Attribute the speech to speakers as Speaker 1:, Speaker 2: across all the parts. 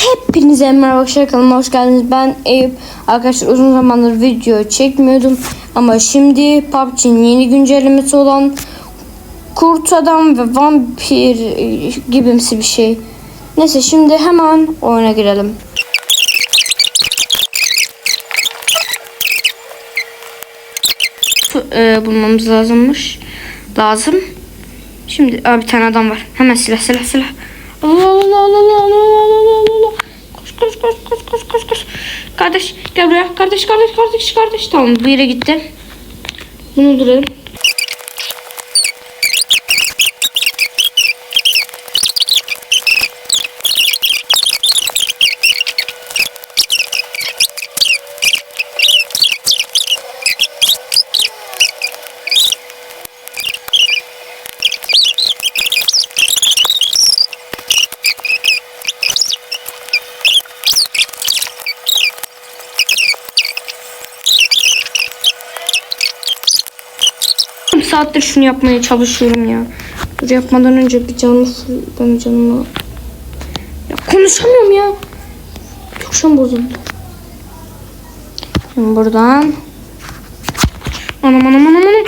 Speaker 1: Hepinize merhaba arkadaşlar hoş geldiniz. Ben Eyüp. Arkadaşlar uzun zamandır video çekmiyordum. Ama şimdi PUBG'nin yeni güncellemesi olan Kurt Adam ve Vampir gibimsi bir şey. Neyse şimdi hemen oyuna girelim. Ee, bulmamız lazımmış. Lazım. Şimdi aa, bir tane adam var. Hemen silah silah silah. Allah Allah Allah Allah Allah Allah. Koş koş koş koş koş koş. Kardeş gel buraya. Kardeş kardeş kardeş kardeş. Tamam bu yere gitti. Bunu öldürelim. Saattir şunu yapmaya çalışıyorum ya. Dur yapmadan önce bir full- ben canımı... Ya konuşamıyorum ya. Çok bozuldu. Şimdi buradan... Anam anam anam anam.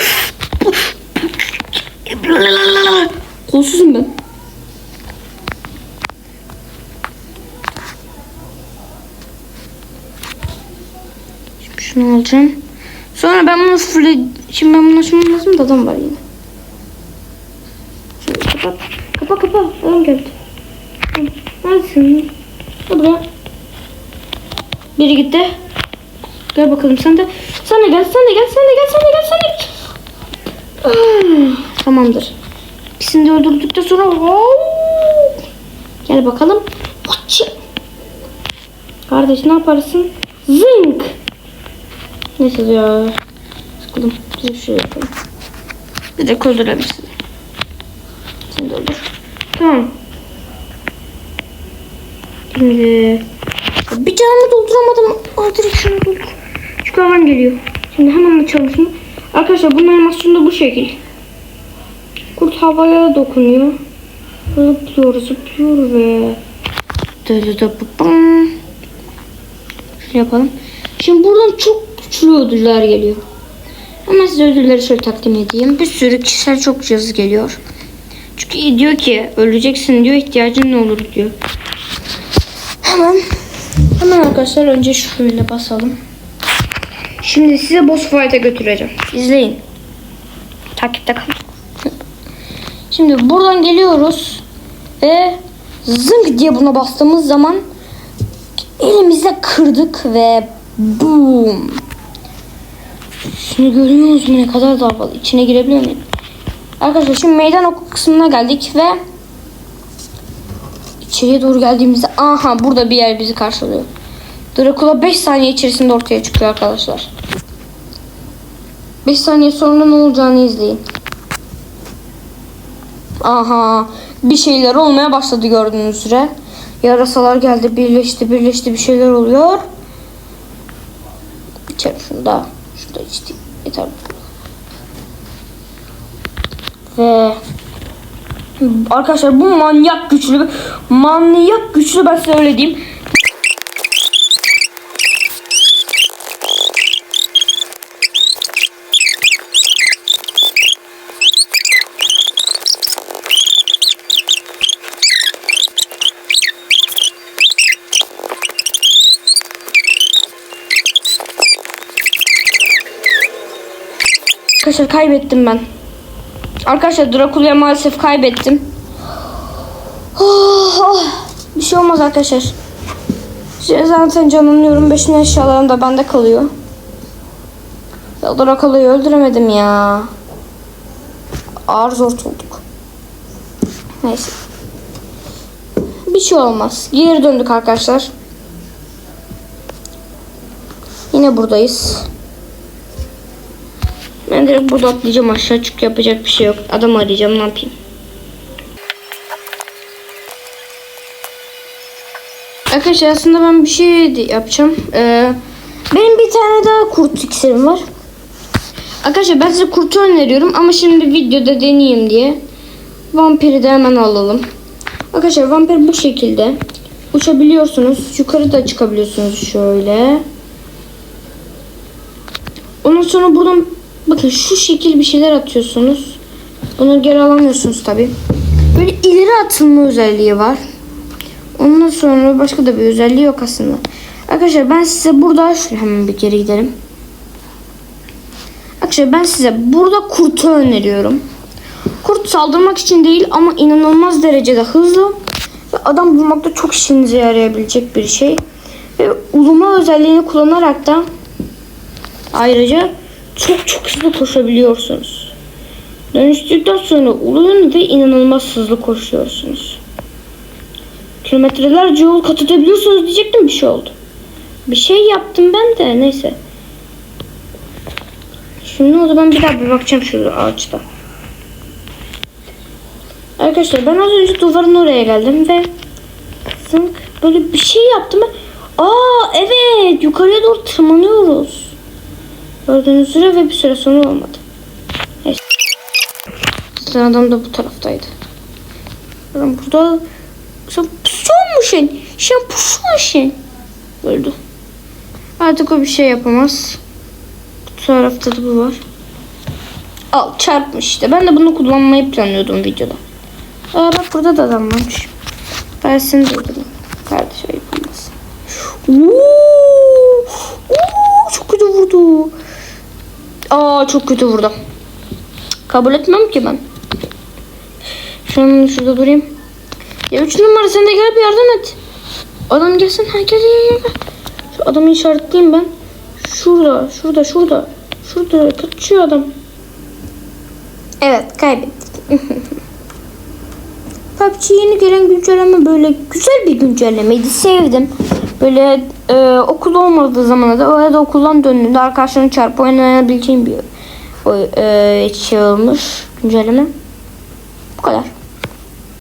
Speaker 1: Kolsuzum ben. Şimdi şunu alacağım. Sonra ben bunu full... Şimdi ben bunu açmam lazım da adam var yine. Şimdi kapat. Kapa kapa. Adam geldi. Neredesin? Burada. Biri gitti. Gel bakalım sen de. Sen de gel, sen de gel, sen de gel, sen de gel, sen de gel. Tamamdır. İkisini de öldürdükten sonra. Gel bakalım. Kardeş ne yaparsın? Zınk. Neyse ya. Sıkıldım. Bir şey yapalım. Bir de. Sen de öldür. Tamam. Şimdi bir canımı dolduramadım. Aa direkt şunu doldur. Hemen geliyor. Şimdi hemen açalım şunu. Arkadaşlar bunun animasyonu da bu şekil. Kurt havaya dokunuyor. Zıplıyor zıplıyor ve dı dı dı. Şunu yapalım. Şimdi buradan çok güçlü ödüller geliyor. Ama size ödülleri şöyle takdim edeyim. Bir sürü kişisel çok yazı geliyor. Çünkü diyor ki öleceksin diyor ihtiyacın ne olur diyor. Hemen hemen arkadaşlar önce şöyle basalım. Şimdi size boss fight'a götüreceğim. İzleyin. Takipte kalın. Şimdi buradan geliyoruz ve zınk diye buna bastığımız zaman elimizle kırdık ve boom. Şimdi görüyor musunuz ne kadar da havalı. İçine girebiliyor muyum? Arkadaşlar şimdi meydan oku kısmına geldik ve içeriye doğru geldiğimizde aha burada bir yer bizi karşılıyor. Dracula 5 saniye içerisinde ortaya çıkıyor arkadaşlar. 5 saniye sonra ne olacağını izleyin. Aha bir şeyler olmaya başladı gördüğünüz üzere. Yarasalar geldi birleşti birleşti bir şeyler oluyor. İçerim şunu da. Şunu da içtik. Yeter. Ve arkadaşlar bu manyak güçlü. Manyak güçlü ben size öyle diyeyim. Arkadaşlar kaybettim ben. Arkadaşlar Drakula'ya maalesef kaybettim. Oh, oh. Bir şey olmaz arkadaşlar. Zaten canlanıyorum. Beşin eşyalarım da bende kalıyor. Ya Drakula'yı öldüremedim ya. Ağır zor olduk. Neyse. Bir şey olmaz. Geri döndük arkadaşlar. Yine buradayız. Ben direkt burada atlayacağım aşağı çünkü yapacak bir şey yok. Adam arayacağım ne yapayım. Arkadaşlar aslında ben bir şey yapacağım. Ee, benim bir tane daha kurt iksirim var. Arkadaşlar ben size kurtu öneriyorum ama şimdi videoda deneyeyim diye. Vampiri de hemen alalım. Arkadaşlar vampir bu şekilde. uçabiliyorsunuz. Yukarı da çıkabiliyorsunuz şöyle. Ondan sonra buradan bakın şu şekil bir şeyler atıyorsunuz. Bunu geri alamıyorsunuz tabi. Böyle ileri atılma özelliği var. Ondan sonra başka da bir özelliği yok aslında. Arkadaşlar ben size burada şöyle hemen bir geri gidelim. Arkadaşlar ben size burada kurtu öneriyorum. Kurt saldırmak için değil ama inanılmaz derecede hızlı ve adam bulmakta çok işinize yarayabilecek bir şey. Ve uluma özelliğini kullanarak da ayrıca çok çok hızlı koşabiliyorsunuz. Dönüştükten sonra uluyun ve inanılmaz hızlı koşuyorsunuz. Kilometrelerce yol kat edebiliyorsunuz diyecektim bir şey oldu. Bir şey yaptım ben de neyse. Şimdi o zaman bir daha bir bakacağım şu ağaçta. Arkadaşlar ben az önce duvarın oraya geldim ve zınk böyle bir şey yaptım. Aa evet yukarıya doğru tırmanıyoruz. Gördüğünüz üzere ve bir süre sonra olmadı. Neyse. Zaten adam da bu taraftaydı. Ben burada sen pusuyormuşsun. Sen pusuyormuşsun. Öldü. Artık o bir şey yapamaz. Bu tarafta da bu var. Al çarpmış işte. Ben de bunu kullanmayı planlıyordum videoda. Aa bak burada da adam varmış. Versin dedim. Kardeş ayıp olmasın. Oo, çok kötü vurdu. Aa çok kötü vurdu. Kabul etmem ki ben. Şu an şurada durayım. Ya üç numara sen de gel bir yardım et. Adam gelsin. Ha gel gel gel. Şu adamı işaretleyeyim ben. Şurada, şurada, şurada. Şurada kaçıyor adam. Evet kaybettik. PUBG yeni gelen güncelleme böyle güzel bir güncellemeydi. Sevdim. Böyle e, okul olmadığı zamanda da ya da okuldan döndüğünde arkadaşlarını çarpıp oynayabileceğim bir o, e, şey olmuş güncelleme. Bu kadar.